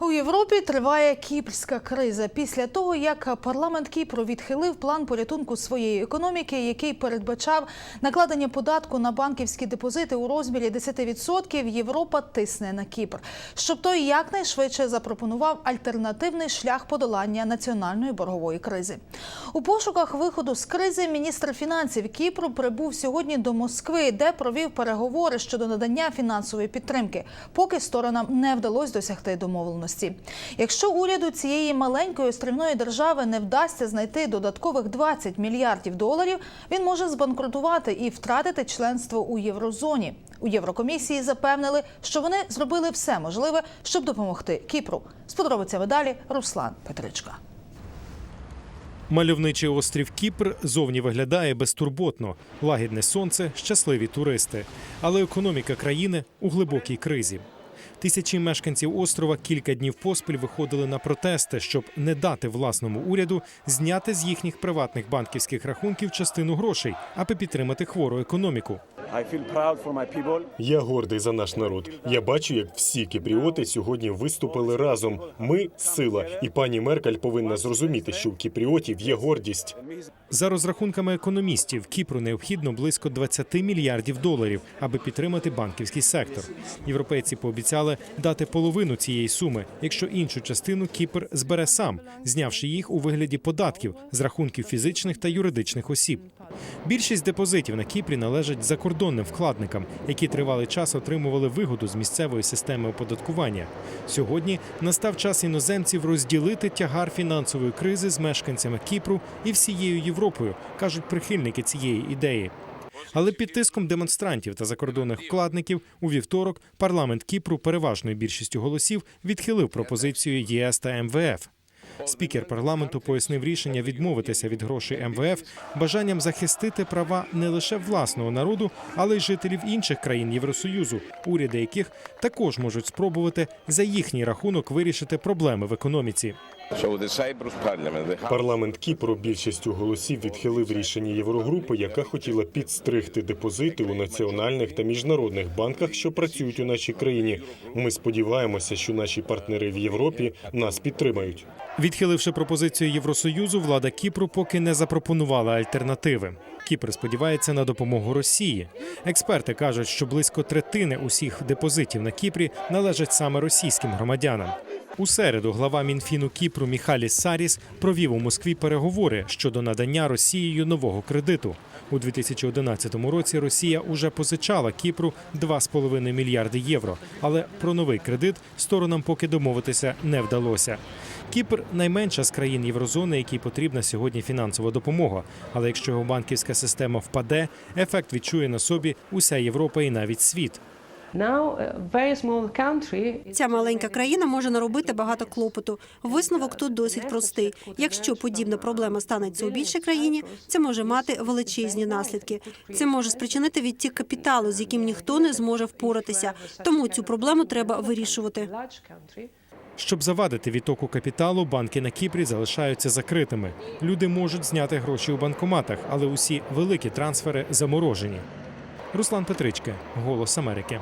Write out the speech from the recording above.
У Європі триває кіпрська криза після того, як парламент Кіпру відхилив план порятунку своєї економіки, який передбачав накладення податку на банківські депозити у розмірі 10%, Європа тисне на Кіпр, щоб той якнайшвидше запропонував альтернативний шлях подолання національної боргової кризи. У пошуках виходу з кризи міністр фінансів Кіпру прибув сьогодні до Москви, де провів переговори щодо надання фінансової підтримки, поки сторонам не вдалося досягти домовленості. Якщо уряду цієї маленької острівної держави не вдасться знайти додаткових 20 мільярдів доларів, він може збанкрутувати і втратити членство у єврозоні. У Єврокомісії запевнили, що вони зробили все можливе, щоб допомогти Кіпру. З подробицями далі Руслан Петричка. Мальовничий острів Кіпр зовні виглядає безтурботно, лагідне сонце, щасливі туристи. Але економіка країни у глибокій кризі. Тисячі мешканців острова кілька днів поспіль виходили на протести, щоб не дати власному уряду зняти з їхніх приватних банківських рахунків частину грошей, аби підтримати хвору економіку. I feel proud for my people. Я гордий за наш народ. Я бачу, як всі кіпріоти сьогодні виступили разом. Ми сила, і пані Меркель повинна зрозуміти, що у кіпріотів є гордість. За розрахунками економістів, Кіпру необхідно близько 20 мільярдів доларів, аби підтримати банківський сектор. Європейці пообіцяли дати половину цієї суми, якщо іншу частину Кіпр збере сам, знявши їх у вигляді податків з рахунків фізичних та юридичних осіб. Більшість депозитів на Кіпрі належать закордонним вкладникам, які тривалий час отримували вигоду з місцевої системи оподаткування. Сьогодні настав час іноземців розділити тягар фінансової кризи з мешканцями Кіпру і всією Європою, кажуть прихильники цієї ідеї. Але під тиском демонстрантів та закордонних вкладників у вівторок парламент Кіпру переважною більшістю голосів відхилив пропозицію ЄС та МВФ. Спікер парламенту пояснив рішення відмовитися від грошей МВФ бажанням захистити права не лише власного народу, але й жителів інших країн Євросоюзу, уряди яких також можуть спробувати за їхній рахунок вирішити проблеми в економіці. Парламент Кіпру більшістю голосів відхилив рішення Єврогрупи, яка хотіла підстригти депозити у національних та міжнародних банках, що працюють у нашій країні. Ми сподіваємося, що наші партнери в Європі нас підтримають. Відхиливши пропозицію Євросоюзу, влада Кіпру поки не запропонувала альтернативи. Кіпр сподівається на допомогу Росії. Експерти кажуть, що близько третини усіх депозитів на Кіпрі належать саме російським громадянам. У середу глава Мінфіну Кіпру Міхаліс Саріс провів у Москві переговори щодо надання Росією нового кредиту. У 2011 році Росія уже позичала Кіпру 2,5 мільярди євро. Але про новий кредит сторонам поки домовитися не вдалося. Кіпр найменша з країн Єврозони, якій потрібна сьогодні фінансова допомога. Але якщо його банківська система впаде, ефект відчує на собі уся Європа і навіть світ. Ця маленька країна може наробити багато клопоту. Висновок тут досить простий. Якщо подібна проблема станеться у більшій країні, це може мати величезні наслідки. Це може спричинити відтік капіталу, з яким ніхто не зможе впоратися. Тому цю проблему треба вирішувати. Щоб завадити відтоку капіталу, банки на Кіпрі залишаються закритими. Люди можуть зняти гроші у банкоматах, але усі великі трансфери заморожені. Руслан Петричка, Голос Америки.